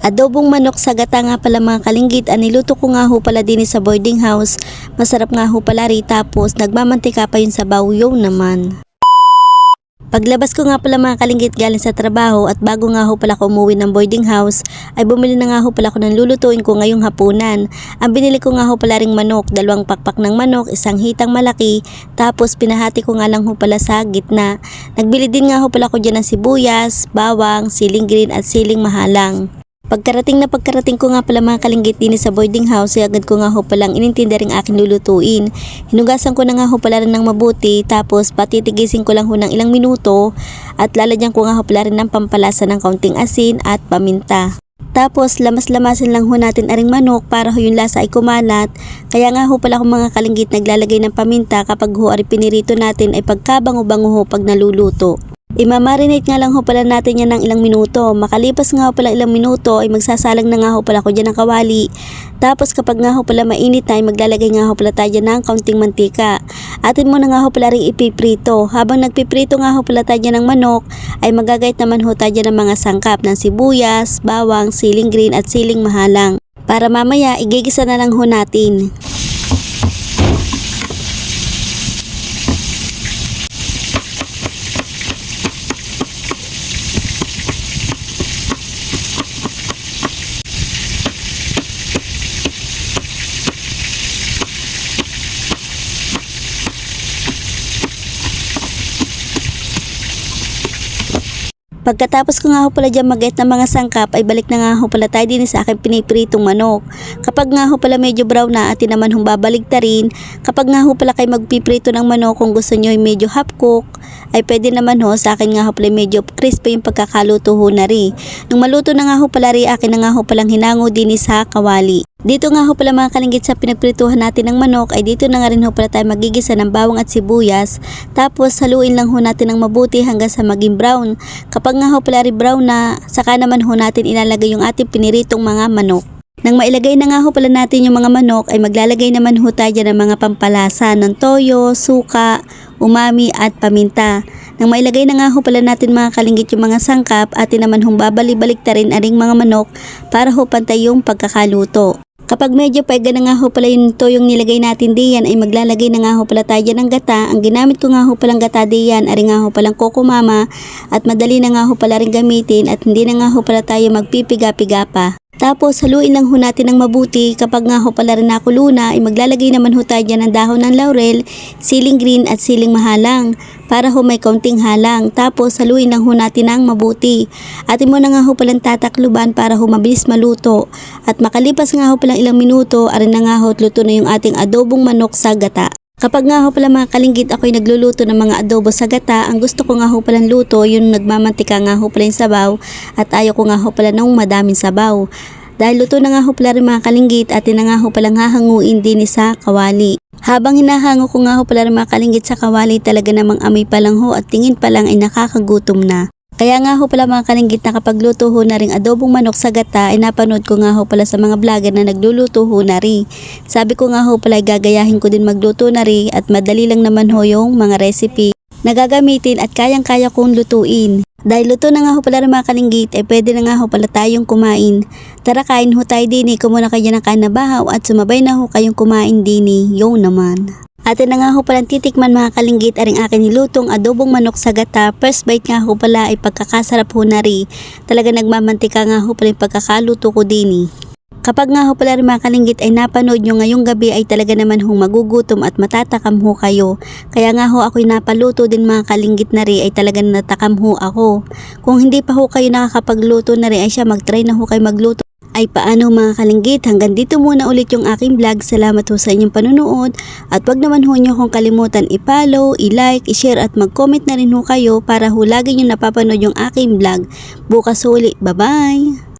Adobong manok sa gata nga pala mga kalinggit, ang niluto ko nga ho pala din sa boarding house. Masarap nga ho pala rin tapos nagmamantika pa yun sa bawyo naman. Paglabas ko nga pala mga kalinggit galing sa trabaho at bago nga ho pala ko umuwi ng boarding house ay bumili na nga ho pala ko ng lulutuin ko ngayong hapunan. Ang binili ko nga ho pala ring manok, dalawang pakpak ng manok, isang hitang malaki, tapos pinahati ko nga lang ho pala sa gitna. Nagbili din nga ho pala ko dyan ng sibuyas, bawang, siling green at siling mahalang. Pagkarating na pagkarating ko nga pala mga kalinggit din sa boarding house, ay agad ko nga ho palang inintinda rin aking lulutuin. Hinugasan ko na nga ho pala ng mabuti, tapos patitigisin ko lang ho ng ilang minuto at lalagyan ko nga ho pala rin ng pampalasa ng kaunting asin at paminta. Tapos lamas-lamasin lang ho natin aring manok para ho yung lasa ay kumalat. Kaya nga ho pala kung mga kalinggit naglalagay ng paminta kapag ho ari pinirito natin ay pagkabango-bango ho pag naluluto. Imamarinate nga lang ho pala natin yan ng ilang minuto. Makalipas nga ho pala ilang minuto ay magsasalang na nga ho pala ko dyan ng kawali. Tapos kapag nga ho pala mainit na ay maglalagay nga ho pala tayo ng kaunting mantika. Atin mo na nga ho pala rin ipiprito. Habang nagpiprito nga ho pala tayo ng manok ay magagayat naman ho tayo ng mga sangkap ng sibuyas, bawang, siling green at siling mahalang. Para mamaya igigisa na lang ho natin. Pagkatapos ko nga ho pala dyan mag ng mga sangkap ay balik na nga ho pala tayo din sa aking pinipritong manok. Kapag nga ho pala medyo brown na atin naman hong babalik ta rin. Kapag nga ho pala kayo magpiprito ng manok kung gusto nyo ay medyo half cook ay pwede naman ho sa akin nga ho pala medyo crispy yung pagkakaluto ho na rin. Nung maluto na nga ho pala rin akin na nga ho palang hinango din sa kawali. Dito nga ho pala mga kalinggit sa pinagprituhan natin ng manok ay dito na nga rin ho pala tayo magigisa ng bawang at sibuyas. Tapos haluin lang ho natin ng mabuti hanggang sa maging brown. Kapag nga ho pala rin brown na, saka naman ho natin ilalagay yung ating piniritong mga manok. Nang mailagay na nga ho pala natin yung mga manok ay maglalagay naman ho tayo ng mga pampalasa ng toyo, suka, umami at paminta. Nang mailagay na nga ho pala natin mga kalinggit yung mga sangkap, atin naman hong babalik-balik ta rin aring mga manok para ho pantay yung pagkakaluto. Kapag medyo paiga na nga ho pala yung toyong nilagay natin diyan ay maglalagay na nga ho pala tayo ng gata. Ang ginamit ko nga ho palang gata diyan ari nga ho palang Coco Mama at madali na nga ho pala rin gamitin at hindi na nga ho pala tayo magpipiga-piga pa. Tapos haluin lang ho natin ng mabuti kapag nga ho pala rin nakulo na ay maglalagay naman ho tayo ng dahon ng laurel, siling green at siling mahalang para ho may kaunting halang. Tapos haluin lang ho natin ng mabuti. Atin mo na nga ho palang tatakluban para ho mabilis maluto. At makalipas nga ho palang ilang minuto, arin na nga ho luto na yung ating adobong manok sa gata. Kapag nga ho pala mga kalinggit ako'y nagluluto ng mga adobo sa gata, ang gusto ko nga ho palang luto, yung nagmamantika nga ho pala yung sabaw at ayaw ko nga ho pala ng madaming sabaw. Dahil luto na nga ho pala rin mga kalinggit at na nga ho palang hahanguin din sa kawali. Habang hinahango ko nga ho pala rin mga kalinggit sa kawali talaga namang amoy pa lang ho at tingin pa lang ay nakakagutom na. Kaya nga ho pala mga kalinggit na kapag luto ho na rin adobong manok sa gata ay napanood ko nga ho pala sa mga vlogger na nagluluto ho na rin. Sabi ko nga ho pala ay gagayahin ko din magluto na rin at madali lang naman ho yung mga recipe na gagamitin at kayang-kaya kong lutuin. Dahil luto na nga ho pala rin mga kalinggit, eh pwede na nga ho pala tayong kumain. Tara kain ho tayo din eh, kumuna kayo ng kain na bahaw at sumabay na ho kayong kumain din eh, yung naman. Atin na nga ho palang titikman mga kalinggit aring akin nilutong adobong manok sa gata. First bite nga ho pala ay pagkakasarap ho na rin. Talaga nagmamantika nga ho pala yung pagkakaluto ko din eh. Kapag nga ho pala rin mga kalinggit ay napanood nyo ngayong gabi ay talaga naman hong magugutom at matatakam ho kayo. Kaya nga ho ako'y napaluto din mga kalinggit na rin ay talaga natakam ho ako. Kung hindi pa ho kayo nakakapagluto na rin ay siya mag-try na ho kayo magluto. Ay paano mga kalinggit, hanggang dito muna ulit yung aking vlog. Salamat ho sa inyong panunood. At wag naman ho nyo kung kalimutan i-follow, i-like, i-share at mag-comment na rin ho kayo para ho lagi nyo napapanood yung aking vlog. Bukas uli. Bye-bye!